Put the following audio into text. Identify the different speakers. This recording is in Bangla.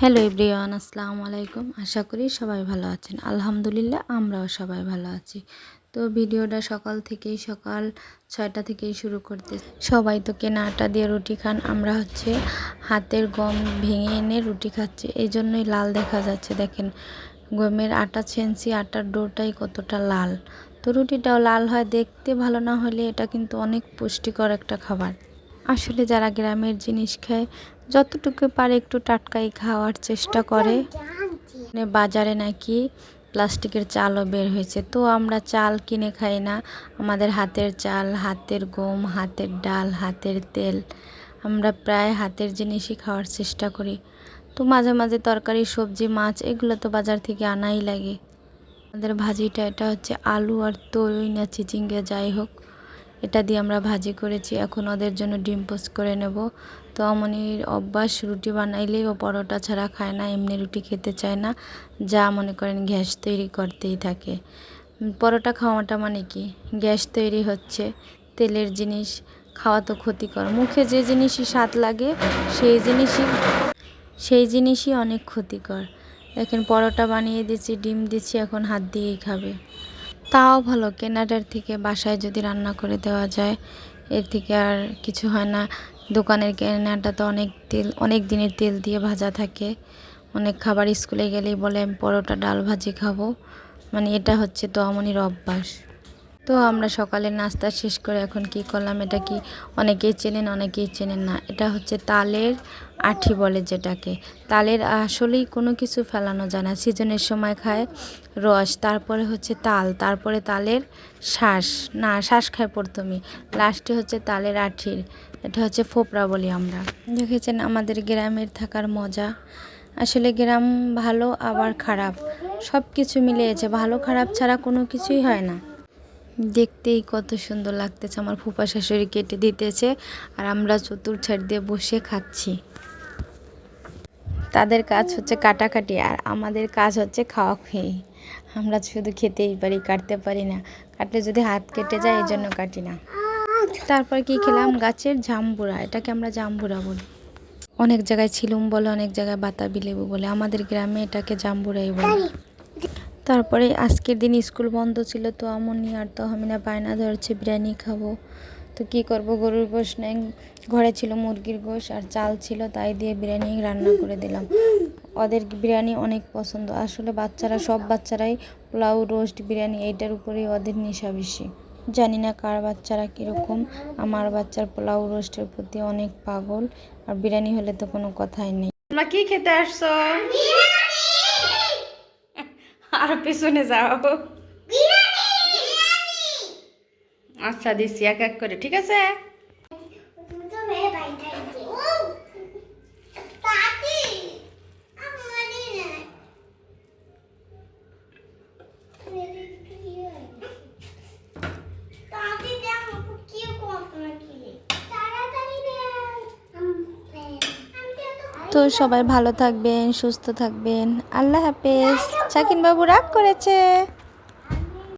Speaker 1: হ্যালো এভরিওয়ান, আসসালামু আলাইকুম। আশা করি সবাই ভালো আছেন। আলহামদুলিল্লাহ, আমরাও সবাই ভালো আছি। তো ভিডিওটা সকাল থেকেই, সকাল ছয়টা থেকেই শুরু করতে। সবাই তো কেনা আটা দিয়ে রুটি খান, আমরা হচ্ছে হাতের গম ভেঙে এনে রুটি খাচ্ছি। এই জন্যই লাল দেখা যাচ্ছে, দেখেন। গমের আটা ছেনছি, আটার ডোটাই কতটা লাল। তো রুটিটাও লাল হয়, দেখতে ভালো না হলে এটা কিন্তু অনেক পুষ্টিকর একটা খাবার। আসলে যারা গ্রামের জিনিস খায়, যতটুকু পারে একটু টাটকাই খাওয়ার চেষ্টা করে। মানে বাজারে নাকি প্লাস্টিকের চালও বের হয়েছে। তো আমরা চাল কিনে খাই না। আমাদের হাতের চাল, হাতের গম, হাতের ডাল, হাতের তেল, আমরা প্রায় হাতের জিনিসই খাওয়ার চেষ্টা করি। তো মাঝে মাঝে তরকারি, সবজি, মাছ, এগুলো তো বাজার থেকে আনাই লাগে। আমাদের ভাজিটা, এটা হচ্ছে আলু আর তরুই না চিচিঙ্গে, যাই হোক। এটা দিয়ে আমরা ভাজি করেছি। এখন ওদের জন্য ডিম পোস্ট করে নেব। তো অমনির অভ্যাস, রুটি বানাইলেই ও পরোটা ছাড়া খায় না, এমনি রুটি খেতে চায় না। যা মনে করেন গ্যাস তৈরি করতেই থাকে। পরোটা খাওয়াটা মানে কি? গ্যাস তৈরি হচ্ছে, তেলের জিনিস, খাওয়া তো ক্ষতিকর। মুখে যে জিনিসই স্বাদ লাগে, সেই জিনিসই সেই জিনিসই অনেক ক্ষতিকর। এখন পরোটা বানিয়ে দিচ্ছি, ডিম দিচ্ছি, এখন হাত দিয়েই খাবে। তাও ভালো কেনাটার থেকে বাসায় যদি রান্না করে দেওয়া যায়, এর থেকে আর কিছু হয় না। দোকানের কেনাটা তো অনেক তেল, অনেক দিনের তেল দিয়ে ভাজা থাকে। অনেক খাবার স্কুলে গেলেই বলে পরোটা, ডাল ভাজি খাব। মানে এটা হচ্ছে তো অমনির অভ্যাস। তো আমরা সকালে নাস্তা শেষ করে এখন কি করলাম? এটা কি অনেকেই চেনেন অনেকেই চেনেন না। এটা হচ্ছে তালের আঠি বলে যেটাকে। তালের আসলেই কোনো কিছু ফেলানো যায় না। সিজনের সময় খায় রস, তারপরে হচ্ছে তাল, তারপরে তালের শ্বাস। না, শ্বাস খায় প্রথমে। লাস্টে হচ্ছে তালের আঠির। এটা হচ্ছে ফোপড়া বলি আমরা। দেখেছেন আমাদের গ্রামের থাকার মজা। আসলে গ্রাম ভালো, আবার খারাপ। সব কিছু মিলিয়েছে। ভালো খারাপ ছাড়া কোনো কিছুই হয় না। দেখতেই কত সুন্দর লাগতেছে। আমার ফুপা শাশুড়ি কেটে দিতেছে আর আমরা চতুর ছাড় দিয়ে বসে খাচ্ছি। তাদের কাজ হচ্ছে কাটাকাটি আর আমাদের কাজ হচ্ছে খাওয়া খেয়ে। আমরা শুধু খেতেই পারি, কাটতে পারি না। কাটলে যদি হাত কেটে যায়, এই জন্য কাটি না। তারপর কি খেলাম? গাছের জাম্বুরা। এটাকে আমরা জাম্বুরা বলি। অনেক জায়গায় ছিলুম বলে, অনেক জায়গায় বাতাবি লেবু বলে। আমাদের গ্রামে এটাকে জাম্বুরাই বলে। তারপরে আজকের দিন স্কুল বন্ধ ছিল তো আমনি আর তো আমি না বায়না ধরছে বিরিয়ানি খাব। তো কি করব? গরুর গোশ নেই ঘরে ছিল মুরগির গোশ আর চাল ছিল তাই দিয়ে বিরিয়ানি রান্না করে দিলাম। ওদের বিরিয়ানি অনেক পছন্দ। আসলে বাচ্চারা সব বাচ্চারাই পোলাও রোস্ট বিরিয়ানি এইটার উপরেই ওদের নেশা বেশি। জানি না কার বাচ্চারা কীরকম আমার বাচ্চার পোলাও রোস্টের প্রতি অনেক পাগল আর বিরিয়ানি হলে তো কোনো কথাই নেই।
Speaker 2: তোমরা কি খেতে আসছো? আর পিছনে যাও। আচ্ছা দিচ্ছি এক এক করে ঠিক আছে?
Speaker 1: তো সবাই ভালো থাকবেন সুস্থ থাকবেন। আল্লাহ হাফেজ। শাকিন বাবু রাগ করেছে।